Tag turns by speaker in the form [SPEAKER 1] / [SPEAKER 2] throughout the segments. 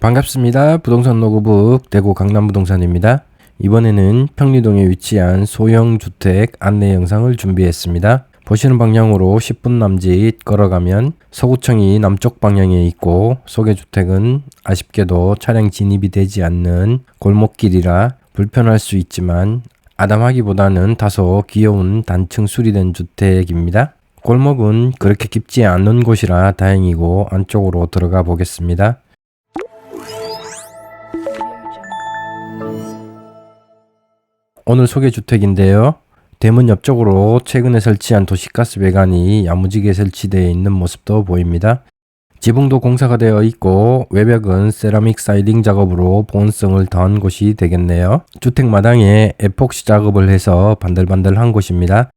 [SPEAKER 1] 반갑습니다. 부동산 로그북 대구 강남부동산입니다. 이번에는 평리동에 위치한 소형 주택 안내 영상을 준비했습니다. 보시는 방향으로 10분 남짓 걸어가면 서구청이 남쪽 방향에 있고 소개 주택은 아쉽게도 차량 진입이 되지 않는 골목길이라 불편할 수 있지만 아담하기보다는 다소 귀여운 단층 수리된 주택입니다. 골목은 그렇게 깊지 않은 곳이라 다행이고 안쪽으로 들어가 보겠습니다. 오늘 소개 주택인데요. 대문 옆쪽으로 최근에 설치한 도시가스 배관이 야무지게 설치되어 있는 모습도 보입니다. 지붕도 공사가 되어 있고 외벽은 세라믹 사이딩 작업으로 보온성을 더한 곳이 되겠네요. 주택 마당에 에폭시 작업을 해서 반들반들한 곳입니다.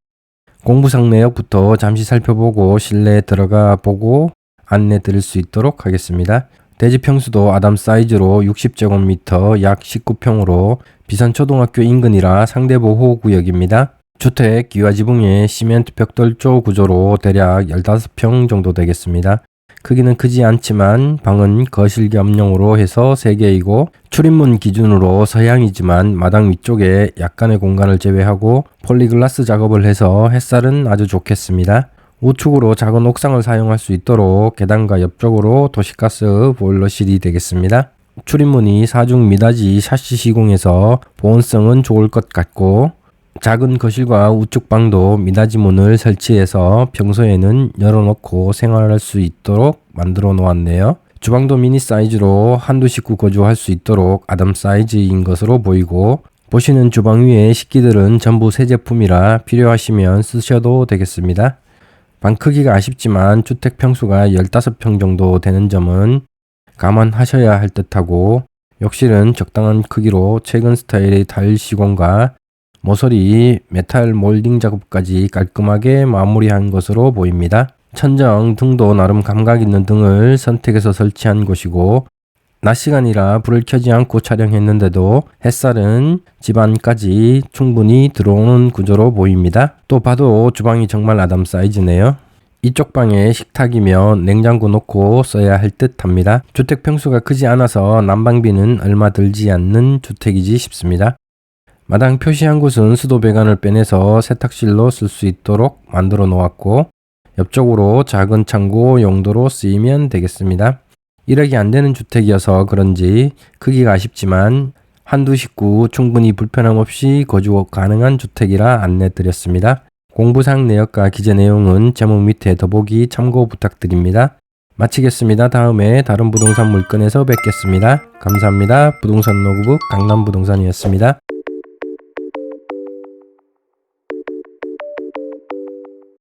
[SPEAKER 1] 공부상 내역부터 잠시 살펴보고 실내에 들어가 보고 안내 드릴 수 있도록 하겠습니다. 대지 평수도 아담 사이즈로 60제곱미터 약 19평으로 비산초등학교 인근이라 상대 보호 구역입니다. 주택 기와 지붕의 시멘트 벽돌조 구조로 대략 15평 정도 되겠습니다. 크기는 크지 않지만 방은 거실 겸용으로 해서 3개이고 출입문 기준으로 서양이지만 마당 위쪽에 약간의 공간을 제외하고 폴리글라스 작업을 해서 햇살은 아주 좋겠습니다. 우측으로 작은 옥상을 사용할 수 있도록 계단과 옆쪽으로 도시가스 보일러실이 되겠습니다. 출입문이 사중 미닫이 샤시 시공해서 보온성은 좋을 것 같고 작은 거실과 우측 방도 미닫이 문을 설치해서 평소에는 열어놓고 생활할 수 있도록 만들어 놓았네요. 주방도 미니 사이즈로 한두 식구 거주할 수 있도록 아담 사이즈인 것으로 보이고 보시는 주방 위에 식기들은 전부 새 제품이라 필요하시면 쓰셔도 되겠습니다. 방 크기가 아쉽지만 주택 평수가 15평 정도 되는 점은 감안하셔야 할 듯하고 욕실은 적당한 크기로 최근 스타일의 타일 시공과 모서리 메탈 몰딩 작업까지 깔끔하게 마무리한 것으로 보입니다. 천정 등도 나름 감각 있는 등을 선택해서 설치한 곳이고 낮 시간이라 불을 켜지 않고 촬영했는데도 햇살은 집 안까지 충분히 들어오는 구조로 보입니다. 또 봐도 주방이 정말 아담 사이즈네요. 이쪽 방에 식탁이며 냉장고 놓고 써야 할 듯 합니다. 주택 평수가 크지 않아서 난방비는 얼마 들지 않는 주택이지 싶습니다. 마당 표시한 곳은 수도 배관을 빼내서 세탁실로 쓸 수 있도록 만들어 놓았고 옆쪽으로 작은 창고 용도로 쓰이면 되겠습니다. 1억이 안 되는 주택이어서 그런지 크기가 아쉽지만 한두 식구 충분히 불편함 없이 거주 가능한 주택이라 안내 드렸습니다. 공부상 내역과 기재 내용은 제목 밑에 더보기 참고 부탁드립니다. 마치겠습니다. 다음에 다른 부동산 물건에서 뵙겠습니다. 감사합니다. 부동산 노구북 강남부동산이었습니다.